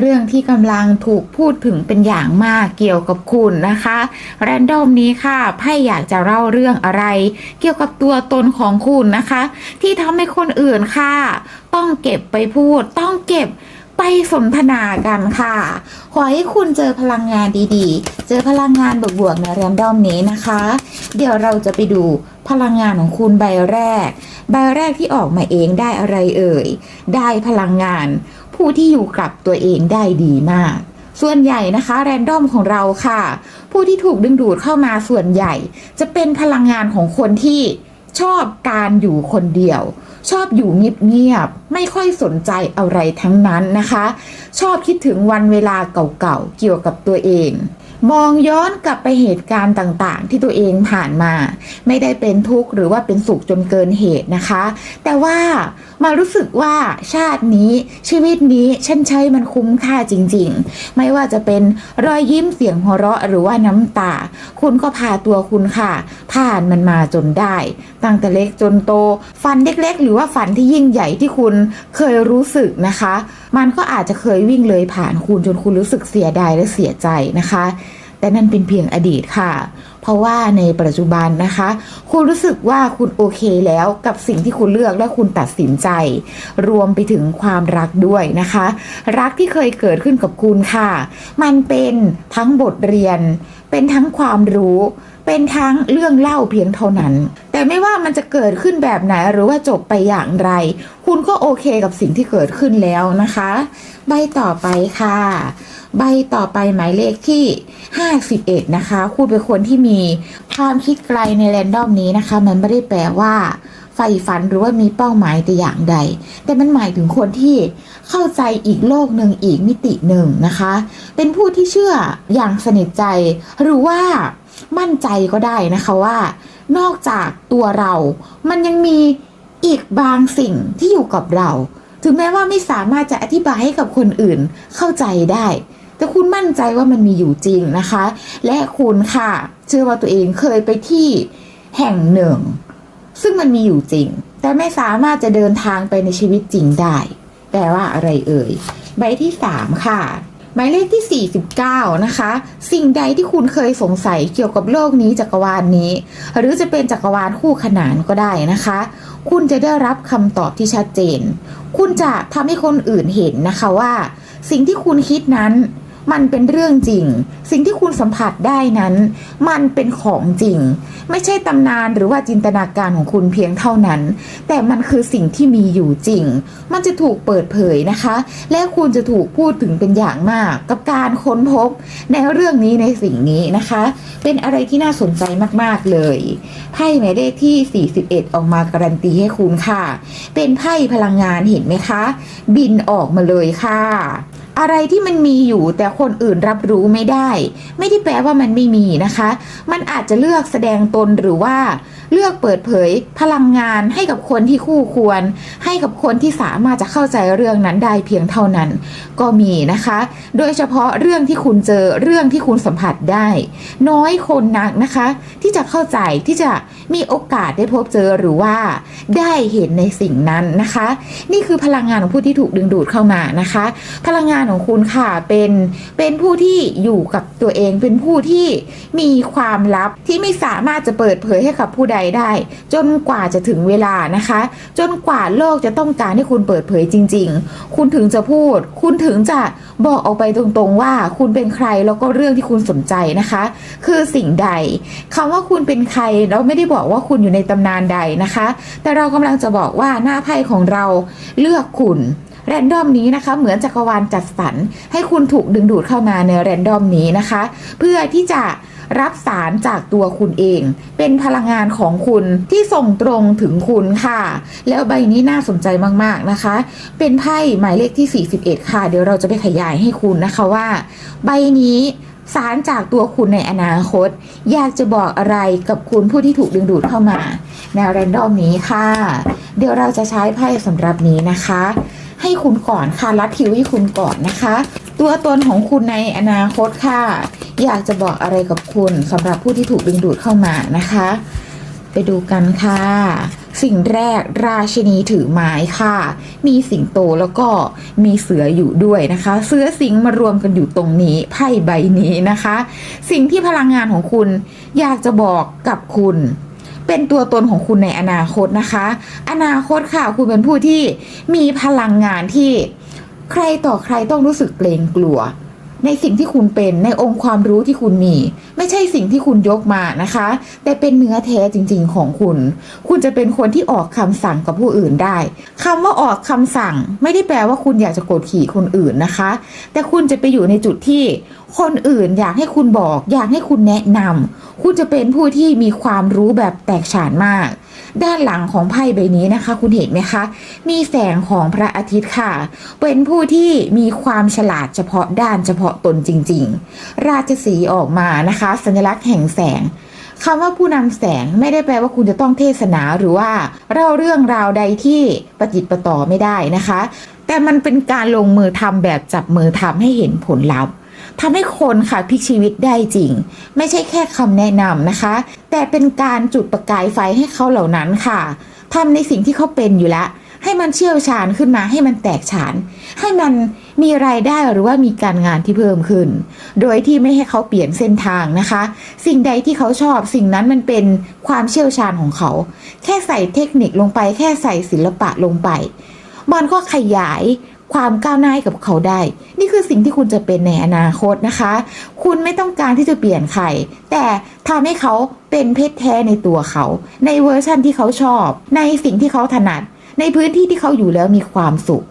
เรื่องที่กำลังถูกพูดถึงเป็นอย่างมากเกี่ยวกับคุณนะคะแรนดอมนี้ค่ะไพ่อยากจะเล่าเรื่องอะไร เกี่ยวกับตัวตนของคุณนะคะ ที่ทำให้คนอื่นค่ะ ต้องเก็บไปพูด ต้องเก็บไปสนทนากันค่ะ ขอให้คุณเจอพลังงานดีๆ เจอพลังงานบวกๆในแรนดอมนี้นะคะ เดี๋ยวเราจะไปดูพลังงานของคุณใบแรก ใบแรกที่ออกมาเองได้อะไรเอ่ย ได้พลังงาน ผู้ที่อยู่กับตัวเองได้ดีมาก ส่วนใหญ่นะคะแรนดอมของเราค่ะ ผู้ที่ถูกดึงดูดเข้ามาส่วนใหญ่ จะเป็นพลังงานของคนที่ชอบการอยู่คนเดียว ชอบอยู่เงียบๆไม่ค่อยสนใจอะไรทั้งนั้นนะคะ ชอบคิดถึงวันเวลาเก่าๆเกี่ยวกับตัวเองมองย้อนกลับไปเหตุการณ์ต่างๆ ที่ตัวเองผ่านมา ไม่ได้เป็นทุกข์หรือว่าเป็นสุขจนเกินเหตุนะคะ แต่ว่า มารู้สึกว่าชาตินี้ชีวิตนี้ฉันใช้มันคุ้มค่าจริง ๆ ไม่ว่าจะเป็นรอยยิ้มเสียงหัวเราะหรือว่าน้ำตา คุณก็พาตัวคุณค่ะผ่านมันมาจนได้ ตั้งแต่เล็กจนโต ฝันเล็กๆ หรือว่าฝันที่ยิ่งใหญ่ที่คุณเคยรู้สึกนะคะ มันก็อาจจะเคยวิ่งเลยผ่านคุณจนคุณรู้สึกเสียดายและเสียใจนะคะ แต่นั่นเป็นเพียงอดีตค่ะ ราะว่าในปัจจุบันนะคะ คุณรู้สึกว่าคุณโอเคแล้วกับสิ่งที่คุณเลือกและคุณตัดสินใจ รวมไปถึงความรักด้วยนะคะ รักที่เคยเกิดขึ้นกับคุณค่ะ มันเป็นทั้งบทเรียน เป็นทั้งความรู้ เป็นทั้งเรื่องเล่าเพียงเท่านั้น แต่ไม่ว่ามันจะเกิดขึ้นแบบไหนหรือว่าจบไปอย่างไร คุณก็โอเคกับสิ่งที่เกิดขึ้นแล้วนะคะ ใบต่อไปค่ะ ใบต่อไปหมายเลขที่ 51 นะคะ คุณเป็นคนที่มีความคิดไกลในแรนดอมนี้นะคะ มันไม่ได้แปลว่าใฝ่ฝันหรือว่ามีเป้าหมายแต่อย่างใด แต่มันหมายถึงคนที่ เข้าใจอีกโลกหนึ่งอีกมิติหนึ่งนะคะ เป็นผู้ที่เชื่ออย่างสนิทใจ หรือว่ามั่นใจก็ได้นะคะว่า นอกจากตัวเรา มันยังมีอีกบางสิ่งที่อยู่กับเรา ถึงแม้ว่าไม่สามารถจะอธิบายให้กับคนอื่นเข้าใจได้แต่คุณมั่นใจว่ามันมีอยู่จริงนะคะ และคุณค่ะเชื่อว่าตัวเองเคยไปที่แห่งหนึ่ง ซึ่งมันมีอยู่จริง แต่ไม่สามารถจะเดินทางไปในชีวิตจริงได้ แปลว่าอะไรเอ่ย ใบที่3ค่ะหมายเลขที่ 49 นะคะ สิ่งใดที่คุณเคยสงสัยเกี่ยวกับโลกนี้จักรวาลนนี้ หรือจะเป็นจักรวาลคู่ขนานก็ได้นะคะ คุณจะได้รับคำตอบที่ชัดเจน คุณจะทำให้คนอื่นเห็นนะคะว่า สิ่งที่คุณคิดนั้น มันเป็นเรื่องจริง สิ่งที่คุณสัมผัสได้นั้น มันเป็นของจริง ไม่ใช่ตำนานหรือว่าจินตนาการของคุณเพียงเท่านั้น แต่มันคือสิ่งที่มีอยู่จริง มันจะถูกเปิดเผยนะคะ และคุณจะถูกพูดถึงเป็นอย่างมาก กับการค้นพบในเรื่องนี้ในสิ่งนี้นะคะ เป็นอะไรที่น่าสนใจมากๆเลยไพ่หมายเลขที่ 41 ออกมาการันตีให้คุณค่ะ เป็นไพ่พลังงานเห็นไหมคะ บินออกมาเลยค่ะ อะไรที่มันมีอยู่แต่คนอื่นรับรู้ไม่ได้ ไม่ได้แปลว่ามันไม่มีนะคะ มันอาจจะเลือกแสดงตนหรือว่า เลือกเปิดเผยพลังงานให้กับคนที่คู่ควร ให้กับคนที่สามารถจะเข้าใจเรื่องนั้นได้เพียงเท่านั้น ก็มีนะคะ โดยเฉพาะเรื่องที่คุณเจอเรื่องที่คุณสัมผัสได้ น้อยคนนักนะคะ ที่จะเข้าใจที่จะมีโอกาสได้พบเจอหรือว่า ได้เห็นในสิ่งนั้นนะคะ นี่คือพลังงานของผู้ที่ถูกดึงดูดเข้ามานะคะ พลังงานของคุณค่ะเป็นเป็นผู้ที่อยู่กับตัวเองเป็นผู้ที่มีความลับที่ไม่สามารถจะเปิดเผยให้กับผู้ใดได้ จนกว่าจะถึงเวลานะคะ จนกว่าโลกจะต้องการให้คุณเปิดเผยจริง ๆ คุณถึงจะพูด คุณถึงจะบอกออกไปตรงๆว่าคุณเป็นใครแล้วก็เรื่องที่คุณสนใจนะคะ คือสิ่งใดคำว่าคุณเป็นใครเราไม่ได้บอกว่าคุณอยู่ในตำนานใดนะคะ แต่เรากำลังจะบอกว่าหน้าไพ่ของเราเลือกคุณแรนดอมนี้นะคะ เหมือนจักรวาลจัดสรรให้คุณถูกดึงดูดเข้ามาในแรนดอมนี้นะคะ เพื่อที่จะ รับสารจากตัวคุณเอง เป็นพลังงานของคุณที่ส่งตรงถึงคุณค่ะ แล้วใบนี้น่าสนใจมากๆนะคะ เป็นไพ่หมายเลขที่ 41 ค่ะ เดี๋ยวเราจะไปขยายให้คุณนะคะว่า ใบนี้สารจากตัวคุณในอนาคต อยากจะบอกอะไรกับคุณผู้ที่ถูกดึงดูดเข้ามา แนวแรนดอมนี้ค่ะ เดี๋ยวเราจะใช้ไพ่สำหรับนี้นะคะ ให้คุณก่อนค่ะรัดคิวให้คุณก่อนนะคะ ตัวตนของคุณในอนาคตค่ะ อยากจะบอกอะไรกับคุณสำหรับผู้ที่ถูกดึงดูดเข้ามานะคะ ไปดูกันค่ะ สิ่งแรกราชินีถือไม้ค่ะ มีสิงโตแล้วก็มีเสืออยู่ด้วยนะคะ เสือสิงมารวมกันอยู่ตรงนี้ไพ่ใบนี้นะคะ สิ่งที่พลังงานของคุณอยากจะบอกกับคุณเป็นตัวตนของคุณในอนาคตนะคะ อนาคตค่ะ คุณเป็นผู้ที่มีพลังงานที่ ใครต่อใครต้องรู้สึกเกรงกลัว ในสิ่งที่คุณเป็นในองค์ความรู้ที่คุณมี ไม่ใช่สิ่งที่คุณยกมานะคะ แต่เป็นเนื้อแท้จริง ๆ ของคุณ คุณจะเป็นคนที่ออกคำสั่งกับผู้อื่นได้คำว่าออกคำสั่ง ไม่ได้แปลว่าคุณอยากจะกดขี่คนอื่นนะคะ แต่คุณจะไปอยู่ในจุดที่ คนอื่นอยากให้คุณบอก อยากให้คุณแนะนำคุณจะเป็นผู้ที่มีความรู้แบบแตกฉานมาก ด้านหลังของไพ่ใบนี้นะคะ คุณเห็นไหมคะ มีแสงของพระอาทิตย์ค่ะ เป็นผู้ที่มีความฉลาดเฉพาะด้านเฉพาะตนจริง ๆ ราชสีออกมานะคะ สัญลักษณ์แห่งแสงคำว่าผู้นำแสงไม่ได้แปลว่าคุณจะต้องเทศนาหรือว่าเล่าเรื่องราวใดที่ประจิตประต่อไม่ได้นะคะ แต่มันเป็นการลงมือทำแบบจับมือทำให้เห็นผลลัพธ์ ทำให้คนค่ะพลิกชีวิตได้จริง ไม่ใช่แค่คำแนะนำนะคะ แต่เป็นการจุดประกายไฟให้เขาเหล่านั้นค่ะทำในสิ่งที่เขาเป็นอยู่แล้วให้มันเชี่ยวชาญขึ้นมาให้มันแตกฉาน ให้มันมีรายได้หรือว่ามีการงานที่เพิ่มขึ้น โดยที่ไม่ให้เขาเปลี่ยนเส้นทางนะคะ สิ่งใดที่เขาชอบ สิ่งนั้นมันเป็นความเชี่ยวชาญของเขา แค่ใส่เทคนิคลงไป แค่ใส่ศิลปะลงไป มันก็ขยาย ความก้าวหน้ากับเขาได้ นี่คือสิ่งที่คุณจะเป็นในอนาคตนะคะ คุณไม่ต้องการที่จะเปลี่ยนใคร แต่ทำให้เขาเป็นเพศแท้ในตัวเขา ในเวอร์ชั่นที่เขาชอบ ในสิ่งที่เขาถนัด ในพื้นที่ที่เขาอยู่แล้วมีความสุข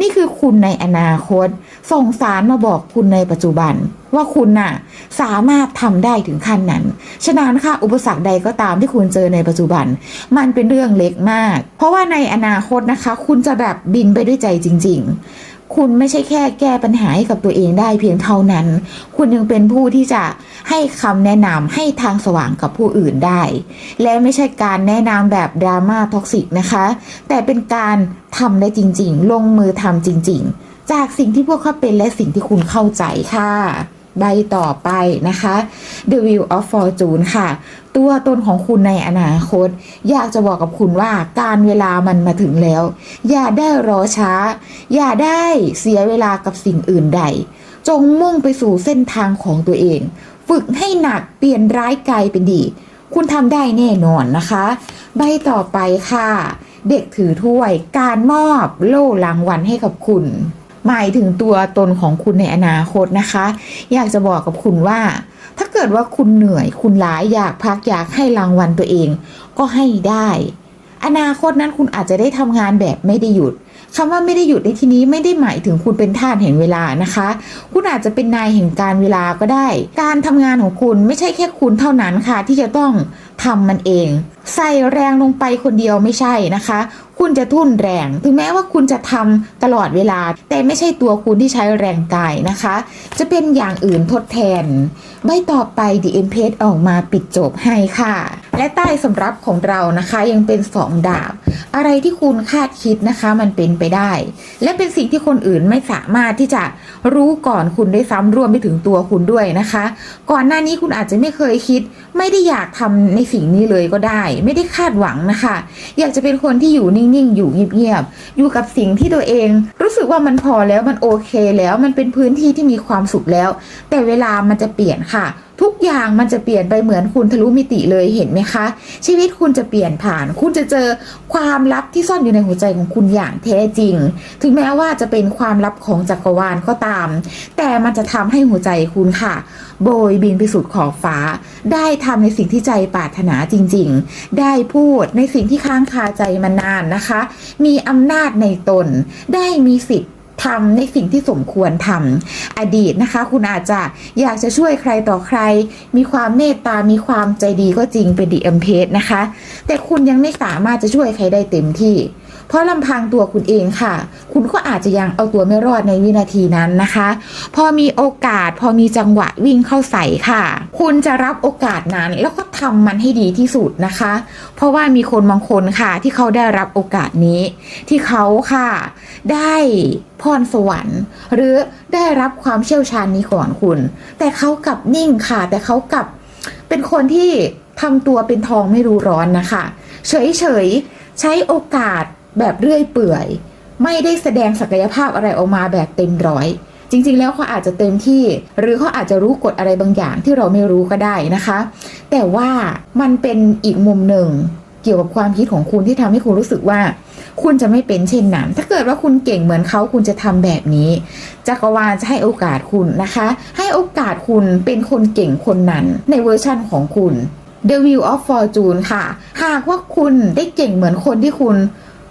นี่คือคุณในอนาคต ส่งสารมาบอกคุณในปัจจุบัน ว่าคุณน่ะสามารถทำได้ถึงขั้นนั้น ฉะนั้นค่ะอุปสรรคใดก็ตามที่คุณเจอในปัจจุบัน มันเป็นเรื่องเล็กมาก เพราะว่าในอนาคตนะคะ คุณจะแบบบินไปด้วยใจจริง ๆ คุณไม่ใช่แค่แก้ปัญหาให้กับตัวเองได้เพียงเท่านั้น คุณยังเป็นผู้ที่จะให้คำแนะนำให้ทางสว่างกับผู้อื่นได้ และไม่ใช่การแนะนำแบบดราม่าท็อกซิกนะคะ แต่เป็นการทำได้จริง ๆ ลงมือทำจริง ๆ จากสิ่งที่พวกเขาเป็นและสิ่งที่คุณเข้าใจค่ะ ใบต่อไปนะคะ The Wheel of Fortune ค่ะ ตัวตนของคุณในอนาคต อยากจะบอกกับคุณว่าการเวลามันมาถึงแล้ว อย่าได้รอช้า อย่าได้เสียเวลากับสิ่งอื่นใด จงมุ่งไปสู่เส้นทางของตัวเอง ฝึกให้หนักเปลี่ยนร้ายกลายเป็นดี คุณทำได้แน่นอนนะคะ ใบต่อไปค่ะ เด็กถือถ้วย การมอบโล่รางวัลให้กับคุณ หมายถึงตัวตนของคุณในอนาคตนะคะ อยากจะบอกกับคุณว่า ถ้าเกิดว่าคุณเหนื่อย คุณล้าอยากพักอยากให้รางวัลตัวเอง ก็ให้ได้ อนาคตนั้นคุณอาจจะได้ทำงานแบบไม่ได้หยุดคำว่าไม่ได้หยุดในที่นี้ไม่ได้หมายถึงคุณเป็นทาสแห่งเวลานะคะ คุณอาจจะเป็นนายแห่งการเวลาก็ได้ การทำงานของคุณไม่ใช่แค่คุณเท่านั้นค่ะ ที่จะต้องทำมันเอง ใส่แรงลงไปคนเดียวไม่ใช่นะคะ คุณจะทุ่นแรง ถึงแม้ว่าคุณจะทำตลอดเวลา แต่ไม่ใช่ตัวคุณที่ใช้แรงกายนะคะ จะเป็นอย่างอื่นทดแทน ใบต่อไป The Empress ออกมาปิดจบให้ค่ะ และใต้สำรับของเรานะคะ ยังเป็นสองดาบ อะไรที่คุณคาดคิดนะคะ มันเป็นไปได้ และเป็นสิ่งที่คนอื่นไม่สามารถที่จะรู้ก่อนคุณได้ซ้ำรวมไปถึงตัวคุณด้วยนะคะ ก่อนหน้านี้คุณอาจจะไม่เคยคิด ไม่ได้อยากทำในสิ่งนี้เลยก็ได้ ไม่ได้คาดหวังนะคะ อยากจะเป็นคนที่อยู่นิ่งๆ อยู่เงียบๆ อยู่กับสิ่งที่ตัวเอง รู้สึกว่ามันพอแล้วมันโอเคแล้วมันเป็นพื้นที่ที่มีความสุขแล้ว แต่เวลามันจะเปลี่ยนค่ะ ทุกอย่างมันจะเปลี่ยนไปเหมือนคุณทะลุมิติเลยเห็นไหมคะ ชีวิตคุณจะเปลี่ยนผ่าน คุณจะเจอความลับที่ซ่อนอยู่ในหัวใจของคุณอย่างแท้จริง ถึงแม้ว่าจะเป็นความลับของจักรวาลก็ตาม แต่มันจะทำให้หัวใจคุณค่ะ โบยบินไปสุดขอบฟ้า ได้ทำในสิ่งที่ใจปรารถนาจริงๆ ได้พูดในสิ่งที่ค้างคาใจมานานนะคะ มีอำนาจในตน ได้มีสิทธิ์ทำในสิ่งที่สมควรทำอดีตนะคะ คุณอาจจะอยากจะช่วยใครต่อใคร มีความเมตตา มีความใจดีก็จริงเป็นดีเอ็มเพสนะคะ แต่คุณยังไม่สามารถจะช่วยใครได้เต็มที่ เพราะลำพังตัวคุณเองค่ะ คุณก็อาจจะยังเอาตัวไม่รอดในวินาทีนั้นนะคะ พอมีโอกาสพอมีจังหวะวิ่งเข้าใส่ค่ะ คุณจะรับโอกาสนั้นแล้วก็ทำมันให้ดีที่สุดนะคะ เพราะว่ามีคนบางคนค่ะที่เขาได้รับโอกาสนี้ ที่เขาค่ะ ได้พรสวรรค์ หรือได้รับความเชี่ยวชาญนี้ก่อนคุณ แต่เขากลับนิ่งค่ะ แต่เขากลับเป็นคนที่ทำตัวเป็นทองไม่รู้ร้อนนะคะ เฉยๆ ใช้โอกาส แบบเรื่อยเปื่อย ไม่ได้แสดงศักยภาพอะไรออกมาแบบเต็มร้อย จริง ๆ แล้วเขาอาจจะเต็มที่ หรือเขาอาจจะรู้กฎอะไรบางอย่างที่เราไม่รู้ก็ได้นะคะ แต่ว่ามันเป็นอีกมุมหนึ่งเกี่ยวกับความคิดของคุณที่ทำให้คุณรู้สึกว่า คุณจะไม่เป็นเช่นนั้น ถ้าเกิดว่าคุณเก่งเหมือนเขาคุณจะทำแบบนี้จักรวาลจะให้โอกาสคุณนะคะ ให้โอกาสคุณเป็นคนเก่งคนนั้นในเวอร์ชั่นของคุณ The Wheel of Fortune ค่ะ หากว่าคุณได้เก่งเหมือนคนที่คุณ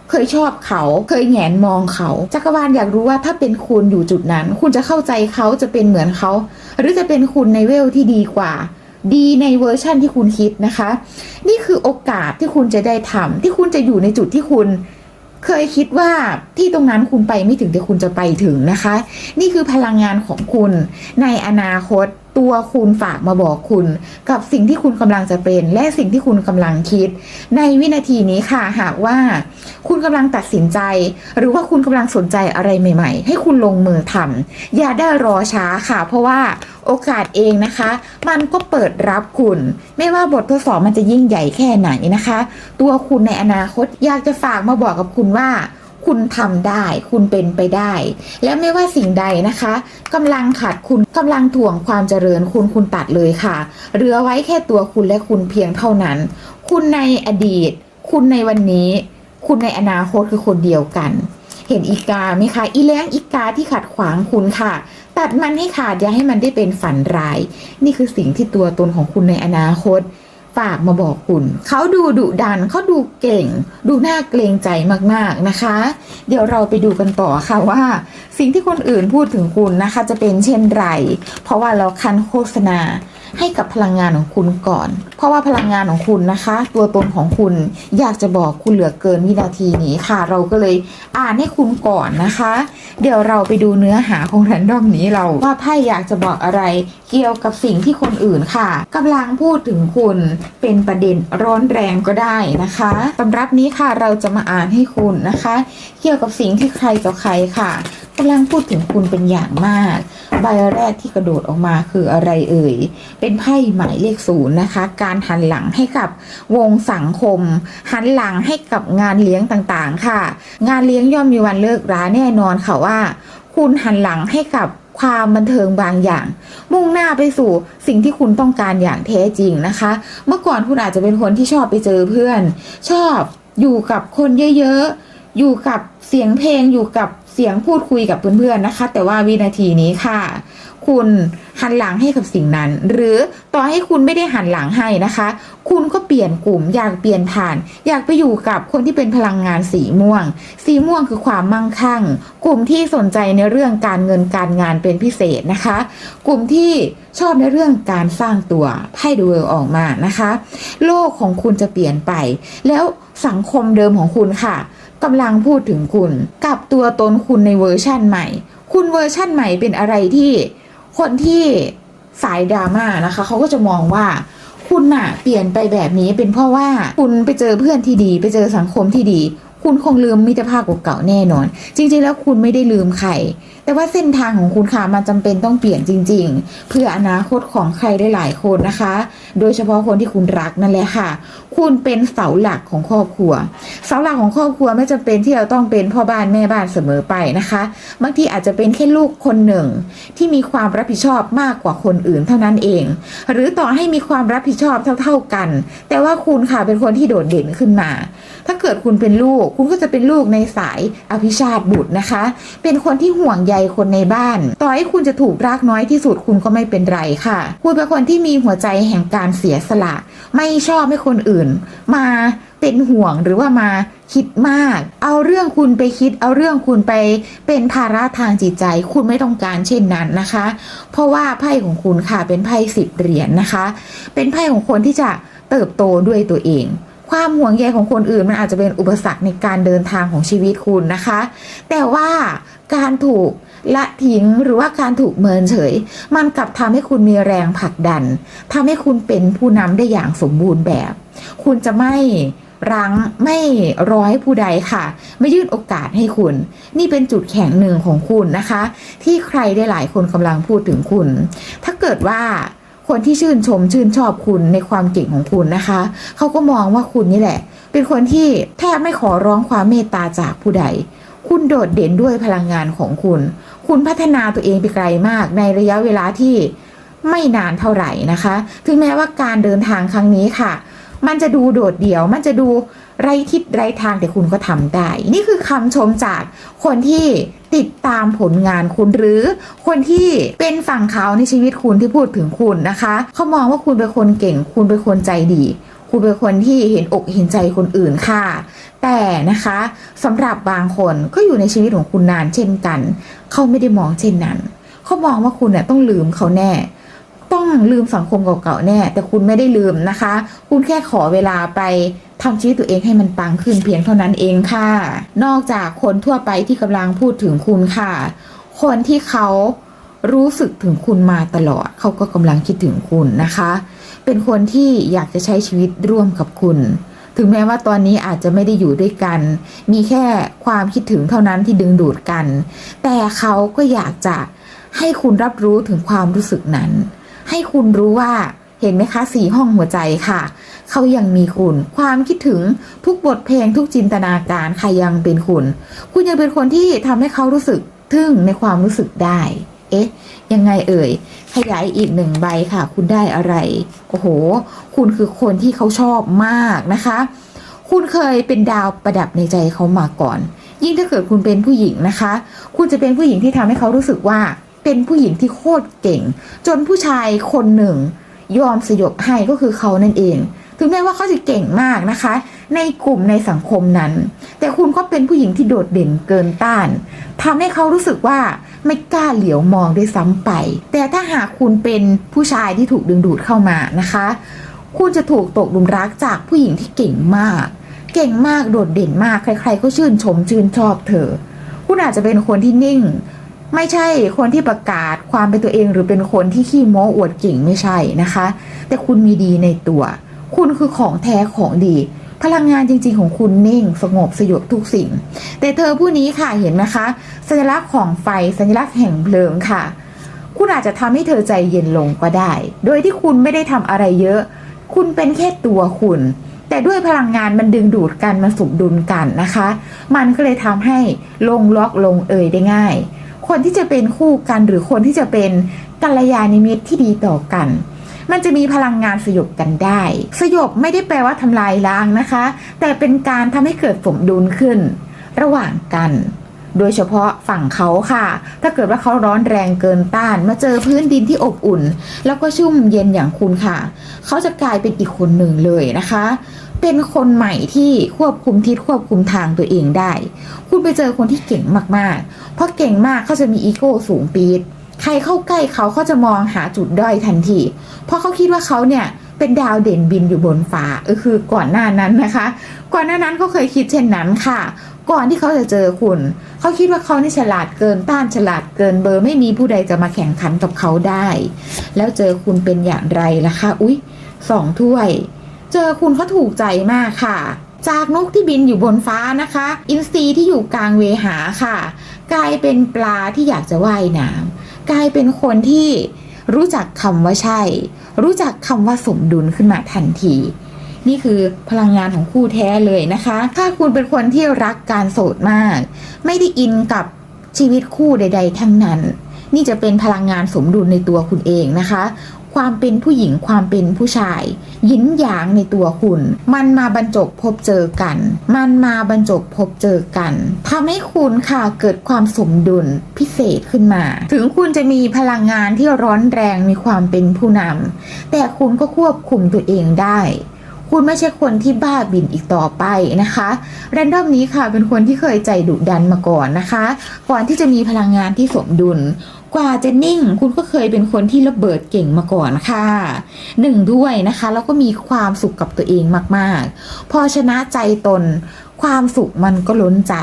เคยชอบเขาเคยแหงนมองเขา จักรวาลอยากรู้ว่าถ้าเป็นคุณอยู่จุดนั้น คุณจะเข้าใจเขาจะเป็นเหมือนเขา หรือจะเป็นคุณในเวลที่ดีกว่า ดีในเวอร์ชั่นที่คุณคิดนะคะ นี่คือโอกาสที่คุณจะได้ทำที่คุณจะอยู่ในจุดที่คุณเคยคิดว่าที่ตรงนั้นคุณไปไม่ถึงแต่คุณจะไปถึงนะคะ นี่คือพลังงานของคุณในอนาคตตัวคุณฝากมาบอกคุณ กับสิ่งที่คุณกำลังจะเป็น และสิ่งที่คุณกำลังคิด ในวินาทีนี้ค่ะหากว่า คุณกำลังตัดสินใจ หรือว่าคุณกำลังสนใจอะไรใหม่ ๆ ให้คุณลงมือทำอย่าได้รอช้าค่ะ เพราะว่าโอกาสเองนะคะ มันก็เปิดรับคุณ ไม่ว่าบททดสอบมันจะยิ่งใหญ่แค่ไหนนะคะ ตัวคุณในอนาคตอยากจะฝากมาบอกกับคุณว่า คุณทำได้ คุณเป็นไปได้ และไม่ว่าสิ่งใดนะคะกำลังขัดคุณกำลังถ่วงความเจริญคุณคุณตัดเลยค่ะเหลือไว้แค่ตัวคุณและคุณเพียงเท่านั้น คุณในอดีต คุณในวันนี้ คุณในอนาคตคือคนเดียวกัน เห็นอีกาไหมคะอีแล้งอีกาที่ขัดขวางคุณค่ะตัดมันให้ขาดอย่าให้มันได้เป็นฝันร้าย นี่คือสิ่งที่ตัวตนของคุณในอนาคต ฝากมาบอกคุณ เขาดูดุดันเขาดูเก่ง ดูน่าเกรงใจมากๆนะคะ เดี๋ยวเราไปดูกันต่อค่ะว่า สิ่งที่คนอื่นพูดถึงคุณนะคะ จะเป็นเช่นไร เพราะว่าเราคันโฆษณาให้กับพลังงานของคุณก่อน เพราะว่าพลังงานของคุณนะคะ ตัวตนของคุณอยากจะบอกคุณเหลือเกินวินาทีนี้ค่ะ เราก็เลยอ่านให้คุณก่อนนะคะ เดี๋ยวเราไปดูเนื้อหาของแรนดอมนี้เราว่าไพ่อยากจะบอกอะไร เกี่ยวกับสิ่งที่คนอื่นค่ะกำลังพูดถึงคุณเป็นประเด็นร้อนแรงก็ได้นะคะสำหรับนี้ค่ะเราจะมาอ่านให้คุณนะคะ เกี่ยวกับสิ่งที่ใครต่อใครค่ะกำลังพูดถึงคุณเป็นอย่างมาก ใบแรกที่กระโดดออกมาคืออะไรเอ่ย เป็นไพ่หมายเลขศูนย์นะคะการหันหลังให้กับวงสังคม หันหลังให้กับงานเลี้ยงต่างๆ ค่ะ งานเลี้ยงย่อมมีวันเลิกร้าแน่นอนค่ะว่า คุณหันหลังให้กับความบันเทิงบางอย่าง มุ่งหน้าไปสู่สิ่งที่คุณต้องการอย่างแท้จริงนะคะ เมื่อก่อนคุณอาจจะเป็นคนที่ชอบไปเจอเพื่อน ชอบอยู่กับคนเยอะๆ อยู่กับเสียงเพลงอยู่กับเสียงพูดคุยกับเพื่อนๆนะคะ แต่ว่าวินาทีนี้ค่ะ คุณหันหลังให้กับสิ่งนั้น หรือต่อให้คุณไม่ได้หันหลังให้นะคะ คุณก็เปลี่ยนกลุ่มอยากเปลี่ยนผ่าน อยากไปอยู่กับคนที่เป็นพลังงานสีม่วง สีม่วงคือความมั่งคั่ง กลุ่มที่สนใจในเรื่องการเงินการงานเป็นพิเศษนะคะ กลุ่มที่ชอบในเรื่องการสร้างตัวไพ่ดูเวลออกมานะคะ โลกของคุณจะเปลี่ยนไป แล้วสังคมเดิมของคุณค่ะกำลังพูดถึงคุณ กับตัวตนคุณในเวอร์ชั่นใหม่ คุณเวอร์ชั่นใหม่เป็นอะไรที่ คนที่สายดราม่านะคะเขาก็จะมองว่าคุณน่ะเปลี่ยนไปแบบนี้เป็นเพราะว่าคุณไปเจอเพื่อนที่ดี ไปเจอสังคมที่ดี คุณคงลืมมิตรภาพเก่าๆแน่นอน จริงๆ แล้วคุณไม่ได้ลืมใคร แต่ว่าเส้นทางของคุณค่ะมันจำเป็นต้องเปลี่ยนจริง ๆ เพื่ออนาคตของใครได้หลายคนนะคะ โดยเฉพาะคนที่คุณรักนั่นแหละค่ะ คุณเป็นเสาหลักของครอบครัว เสาหลักของครอบครัวไม่จำเป็นที่เราต้องเป็นพ่อบ้านแม่บ้านเสมอไปนะคะ บางทีอาจจะเป็นแค่ลูกคนหนึ่ง ที่มีความรับผิดชอบมากกว่าคนอื่นเท่านั้นเอง หรือต่อให้มีความรับผิดชอบเท่า ๆกัน แต่ว่าคุณค่ะเป็นคนที่โดดเด่นขึ้นมา ถ้าเกิดคุณเป็นลูกคุณก็จะเป็นลูกในสายอภิชาติบุตรนะคะ เป็นคนที่ห่วงใยคนในบ้าน ต่อให้คุณจะถูกรักน้อยที่สุดคุณก็ไม่เป็นไรค่ะ คุณเป็นคนที่มีหัวใจแห่งการเสียสละ ไม่ชอบให้คนอื่น มาเป็นห่วงหรือว่ามาคิดมาก เอาเรื่องคุณไปคิด เอาเรื่องคุณไปเป็นภาระทางจิตใจ คุณไม่ต้องการเช่นนั้นนะคะ เพราะว่าไพ่ของคุณค่ะเป็นไพ่สิบเหรียญนนะคะ เป็นไพ่ของคนที่จะเติบโตด้วยตัวเอง ความห่วงใยของคนอื่นมันอาจจะเป็นอุปสรรคในการเดินทางของชีวิตคุณนะคะ แต่ว่าการถูกละทิ้งหรือว่าการถูกเมินเฉย มันกลับทำให้คุณมีแรงผลักดันทำให้คุณเป็นผู้นำได้อย่างสมบูรณ์แบบ คุณจะไม่รั้งไม่ร้อให้ผู้ใดค่ะ ไม่ยื่นโอกาสให้คุณ นี่เป็นจุดแข็งหนึ่งของคุณนะคะ ที่ใครได้หลายคนกำลังพูดถึงคุณ ถ้าเกิดว่า คนที่ชื่นชมชื่นชอบคุณในความเก่งของคุณนะคะ เขาก็มองว่าคุณนี่แหละ เป็นคนที่แทบไม่ขอร้องความเมตตาจากผู้ใด คุณโดดเด่นด้วยพลังงานของคุณ คุณพัฒนาตัวเองไปไกลมากในระยะเวลาที่ไม่นานเท่าไหร่นะคะ ถึงแม้ว่าการเดินทางครั้งนี้ค่ะ มันจะดูโดดเดี่ยว มันจะดู ไร้ทิศไร้ทางแต่คุณก็ทำได้ นี่คือคำชมจากคนที่ติดตามผลงานคุณหรือคนที่เป็นฝั่งเขาในชีวิตคุณที่พูดถึงคุณนะคะเขามองว่าคุณเป็นคนเก่ง คุณเป็นคนใจดี คุณเป็นคนที่เห็นอกเห็นใจคนอื่นค่ะ แต่นะคะสำหรับบางคนก็อยู่ในชีวิตของคุณนานเช่นกันเขาไม่ได้มองเช่นนั้นเขามองว่าคุณเนี่ยต้องลืมเขาแน่ต้องลืมสังคมเก่าๆแน่ แต่คุณไม่ได้ลืมนะคะ คุณแค่ขอเวลาไป ทำชีวิตตัวเองให้มันปังขึ้นเพียงเท่านั้นเองค่ะ นอกจากคนทั่วไปที่กำลังพูดถึงคุณค่ะ คนที่เขารู้สึกถึงคุณมาตลอด เขาก็กำลังคิดถึงคุณนะคะ เป็นคนที่อยากจะใช้ชีวิตร่วมกับคุณ ถึงแม้ว่าตอนนี้อาจจะไม่ได้อยู่ด้วยกัน มีแค่ความคิดถึงเท่านั้นที่ดึงดูดกัน แต่เขาก็อยากจะให้คุณรับรู้ถึงความรู้สึกนั้น ให้คุณรู้ว่า เห็นไหมคะสีห้องหัวใจค่ะ เขายังมีคุณ ความคิดถึงทุกบทเพลงทุกจินตนาการค่ะยังเป็นคุณ คุณยังเป็นคนที่ทำให้เขารู้สึกทึ่งในความรู้สึกได้ เอ๊ะ ยังไงเอ่ย ขยายอีกหนึ่งใบค่ะ คุณได้อะไร โอ้โห คุณคือคนที่เขาชอบมากนะคะ คุณเคยเป็นดาวประดับในใจเขามาก่อน ยิ่งถ้าเกิดคุณเป็นผู้หญิงนะคะ คุณจะเป็นผู้หญิงที่ทำให้เขารู้สึกว่า เป็นผู้หญิงที่โคตรเก่ง จนผู้ชายคนหนึ่ง ยอมสยบให้ก็คือเขานั่นเอง ถึงแม้ว่าเขาจะเก่งมากนะคะ ในกลุ่มในสังคมนั้น แต่คุณก็เป็นผู้หญิงที่โดดเด่นเกินต้านทำให้เขารู้สึกว่าไม่กล้าเหลียวมองด้วยซ้ำไป แต่ถ้าหากคุณเป็นผู้ชายที่ถูกดึงดูดเข้ามานะคะ คุณจะถูกตกหลุมรักจากผู้หญิงที่เก่งมาก เก่งมากโดดเด่นมากใคร ๆ ก็ชื่นชมชื่นชอบเธอ คุณอาจจะเป็นคนที่นิ่ง ไม่ใช่คนที่ประกาศความเป็นตัวเอง หรือเป็นคนที่ขี้โม้อวดเก่งไม่ใช่นะคะ แต่คุณมีดีในตัว คุณคือของแท้ของดี พลังงานจริง ๆ ของคุณนิ่ง สงบสยบทุกสิ่ง แต่เธอผู้นี้ค่ะเห็นไหมคะ สัญลักษณ์ของไฟสัญลักษณ์แห่งเพลิงค่ะ คุณอาจจะทำให้เธอใจเย็นลงก็ได้ โดยที่คุณไม่ได้ทำอะไรเยอะ คุณเป็นแค่ตัวคุณ แต่ด้วยพลังงานมันดึงดูดกันมันสมดุลกันนะคะ มันก็เลยทำให้ลงล็อกลงเอยได้ง่าย คนที่จะเป็นคู่กันหรือคนที่จะเป็นกัลยาณมิตรที่ดีต่อกัน มันจะมีพลังงานสยบกันได้ สยบไม่ได้แปลว่าทำลายล้างนะคะ แต่เป็นการทำให้เกิดสมดุลขึ้น ระหว่างกัน โดยเฉพาะฝั่งเขาค่ะ ถ้าเกิดว่าเขาร้อนแรงเกินต้าน มาเจอพื้นดินที่อบอุ่น แล้วก็ชุ่มเย็นอย่างคุณค่ะ เขาจะกลายเป็นอีกคนหนึ่งเลยนะคะ เป็นคนใหม่ที่ควบคุมทิศควบคุมทางตัวเองได้ คุณไปเจอคนที่เก่งมากๆ เพราะเก่งมากเขาจะมีอีโก้สูงปีดใครเข้าใกล้เขาเขาจะมองหาจุดด้อยทันที เพราะเขาคิดว่าเขาเนี่ยเป็นดาวเด่นบินอยู่บนฟ้าเออคือก่อนหน้านั้นนะคะ ก่อนหน้านั้นเขาเคยคิดเช่นนั้นค่ะ ก่อนที่เขาจะเจอคุณ เขาคิดว่าเขานี่ฉลาดเกินต้านฉลาดเกินเบอร์ไม่มีผู้ใดจะมาแข่งขันกับเขาได้ แล้วเจอคุณเป็นอย่างไรล่ะคะอุ๊ยสองถ้วย เจอคุณเขาถูกใจมากค่ะ จากนกที่บินอยู่บนฟ้านะคะ อินทรีที่อยู่กลางเวหาค่ะ กลายเป็นปลาที่อยากจะว่ายน้ำกลายเป็นคนที่รู้จักคำว่าใช่ รู้จักคำว่าสมดุลขึ้นมาทันที นี่คือพลังงานของคู่แท้เลยนะคะ ถ้าคุณเป็นคนที่รักการโสดมาก ไม่ได้อินกับชีวิตคู่ใด ๆ ทั้งนั้น นี่จะเป็นพลังงานสมดุลในตัวคุณเองนะคะ ความเป็นผู้หญิงความเป็นผู้ชายยินหยางในตัวคุณ มันมาบรรจบพบเจอกัน มันมาบรรจบพบเจอกันทำให้คุณค่ะเกิดความสมดุลพิเศษขึ้นมา ถึงคุณจะมีพลังงานที่ร้อนแรงมีความเป็นผู้นำแต่คุณก็ควบคุมตัวเองได้คุณไม่ใช่คนที่บ้าบินอีกต่อไปนะคะแรนดอมนี้ค่ะเป็นคนที่เคยใจดุดันมาก่อนนะคะ ก่อนที่จะมีพลังงานที่สมดุล กว่าจะนิ่งคุณก็เคยเป็นคนที่ระเบิดเก่งมาก่อนค่ะหนึ่งด้วยนะคะ แล้วก็มีความสุขกับตัวเองมากๆ พอชนะใจตน ความสุขมันก็ล้นใจ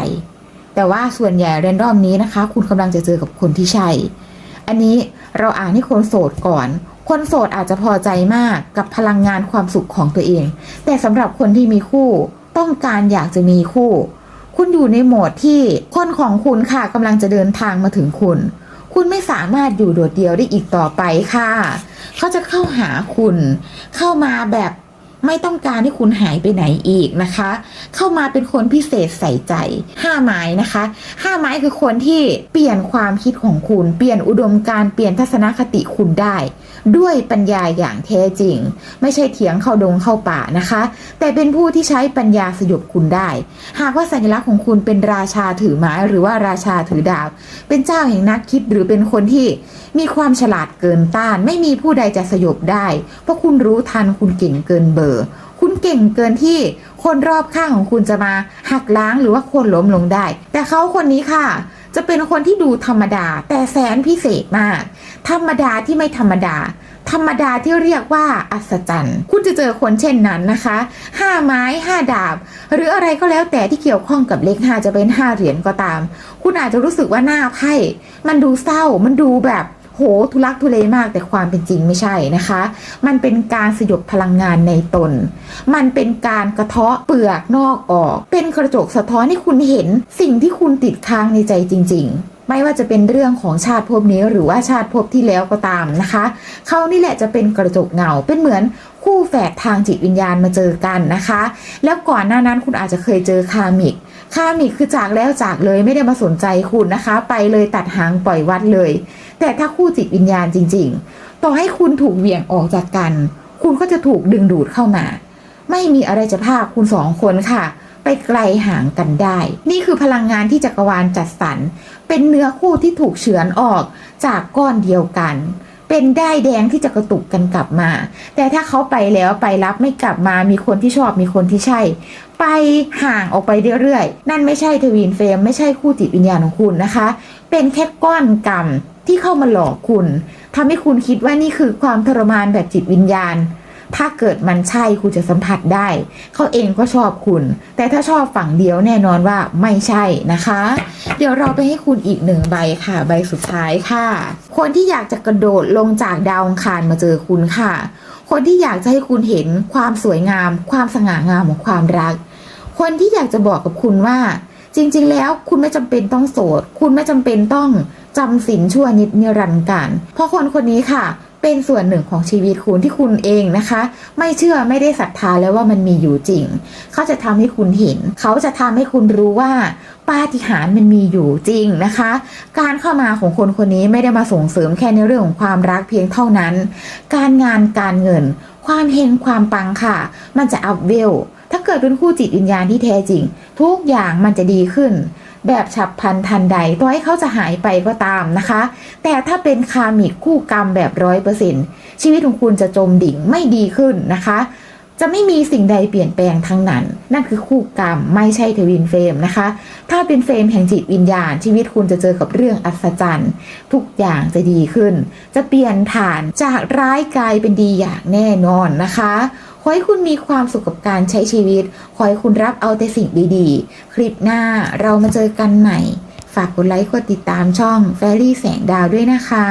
แต่ว่าส่วนใหญ่แรนดอมนี้นะคะ คุณกำลังจะเจอกับคนที่ใช่ อันนี้เราอ่านให้คนโสดก่อนคนโสดอาจจะพอใจมากกับพลังงานความสุขของตัวเอง แต่สำหรับคนที่มีคู่ ต้องการอยากจะมีคู่ คุณอยู่ในโหมดที่คนของคุณค่ะกำลังจะเดินทางมาถึงคุณ คุณไม่สามารถอยู่โดดเดี่ยวได้อีกต่อไปค่ะ เขาจะเข้าหาคุณ เข้ามาแบบไม่ต้องการให้คุณหายไปไหนอีกนะคะ เข้ามาเป็นคนพิเศษใส่ใจห้าไม้นะคะห้าไม้คือคนที่เปลี่ยนความคิดของคุณ เปลี่ยนอุดมการณ์เปลี่ยนทัศนคติคุณได้ ด้วยปัญญาอย่างแท้จริง ไม่ใช่เถียงเข้าดงเข้าป่านะคะ แต่เป็นผู้ที่ใช้ปัญญาสยบคุณได้ หากว่าสัญลักษณ์ของคุณเป็นราชาถือไม้หรือว่าราชาถือดาบเป็นเจ้าแห่งนักคิดหรือเป็นคนที่มีความฉลาดเกินต้าน ไม่มีผู้ใดจะสยบได้ เพราะคุณรู้ทันคุณเก่งเกินเบอร์ คุณเก่งเกินที่คนรอบข้างของคุณจะมาหักล้างหรือว่าคนล้มลงได้ แต่เขาคนนี้ค่ะ จะเป็นคนที่ดูธรรมดา แต่แสนพิเศษมาก ธรรมดาที่ไม่ธรรมดา ธรรมดาที่เรียกว่าอัศจรรย์ คุณจะเจอคนเช่นนั้นนะคะห้าไม้ห้าดาบ หรืออะไรก็แล้วแต่ที่เกี่ยวข้องกับเลขห้าจะเป็นห้าเหรียญก็ตาม คุณอาจจะรู้สึกว่าหน้าไพ่มันดูเศร้ามันดูแบบ โหทุลักทุเลมากแต่ความเป็นจริงไม่ใช่นะคะ มันเป็นการสยบพลังงานในตน มันเป็นการกระเทาะเปลือกนอกออก เป็นกระจกสะท้อนให้คุณเห็นสิ่งที่คุณติดค้างในใจจริง ๆไม่ว่าจะเป็นเรื่องของชาติภพนี้หรือว่าชาติภพที่แล้วก็ตามนะคะ เขานี่แหละจะเป็นกระจกเงาเป็นเหมือนคู่แฝดทางจิตวิญญาณมาเจอกันนะคะ แล้วก่อนหน้านั้นคุณอาจจะเคยเจอคามิก คามิกคือจากแล้วจากเลยไม่ได้มาสนใจคุณนะคะ ไปเลยตัดหางปล่อยวัดเลย แต่ถ้าคู่จิตวิญญาณจริง ๆ ต่อให้คุณถูกเหวี่ยงออกจากกัน คุณก็จะถูกดึงดูดเข้ามา ไม่มีอะไรจะพาคุณสองคนค่ะ ไปไกลห่างกันได้ นี่คือพลังงานที่จักรวาลจัดสรร เป็นเนื้อคู่ที่ถูกเฉือนออกจากก้อนเดียวกัน เป็นได้แดงที่จะกระตุกกันกลับมา แต่ถ้าเขาไปแล้วไปรับไม่กลับมามีคนที่ชอบมีคนที่ใช่ ไปห่างออกไปเรื่อยๆ นั่นไม่ใช่ทวีนเฟรมไม่ใช่คู่จิตวิญญาณของคุณนะคะ เป็นแค่ก้อนกรรมที่เข้ามาหลอกคุณทำให้คุณคิดว่านี่คือความทรมานแบบจิตวิญญาณ ถ้าเกิดมันใช่คุณจะสัมผัสได้ เขาเองก็ชอบคุณ แต่ถ้าชอบฝั่งเดียวแน่นอนว่าไม่ใช่นะคะ เดี๋ยวเราไปให้คุณอีกหนึ่งใบค่ะ ใบสุดท้ายค่ะ คนที่อยากจะกระโดดลงจากดาวอังคารมาเจอคุณค่ะ คนที่อยากจะให้คุณเห็นความสวยงาม ความสง่างามของความรัก คนที่อยากจะบอกกับคุณว่าจริงๆ แล้วคุณไม่จำเป็นต้องโสด คุณไม่จำเป็นต้องจำสินชั่วนิดนิรันดร์การเพราะคนคนนี้ค่ะ เป็นส่วนหนึ่งของชีวิตคุณที่คุณเองนะคะ ไม่เชื่อไม่ได้ศรัทธาแล้วว่ามันมีอยู่จริง เขาจะทำให้คุณเห็น เขาจะทำให้คุณรู้ว่าปาฏิหาริย์มันมีอยู่จริงนะคะ การเข้ามาของคนคนนี้ไม่ได้มาส่งเสริมแค่ในเรื่องของความรักเพียงเท่านั้น การงานการเงิน ความเฮงความปังค่ะ มันจะอัพเวลถ้าเกิดเป็นคู่จิตวิญญาณที่แท้จริง ทุกอย่างมันจะดีขึ้น แบบฉับพลันทันใดต่อให้เขาจะหายไปก็ตามนะคะ แต่ถ้าเป็นคามิกคู่กรรมแบบร้อยเปอร์เซ็นชีวิตของคุณจะจมดิ่งไม่ดีขึ้นนะคะ จะไม่มีสิ่งใดเปลี่ยนแปลงทั้งนั้น นั่นคือคู่กรรมไม่ใช่ทวินเฟรมนะคะ ถ้าเป็นเฟรมแห่งจิตวิญญาณ ชีวิตคุณจะเจอกับเรื่องอัศจรรย์ทุกอย่างจะดีขึ้น จะเปลี่ยนผ่านจากร้ายกลายเป็นดีอย่างแน่นอนนะคะ อให้คุณมีความสุขกับการใช้ชีวิต ขอให้คุณรับเอาแต่สิ่งดีๆ คลิปหน้าเรามาเจอกันใหม่ ฝากกดไลค์กดติดตามช่องแฟรี่แสงดาวด้วยนะคะ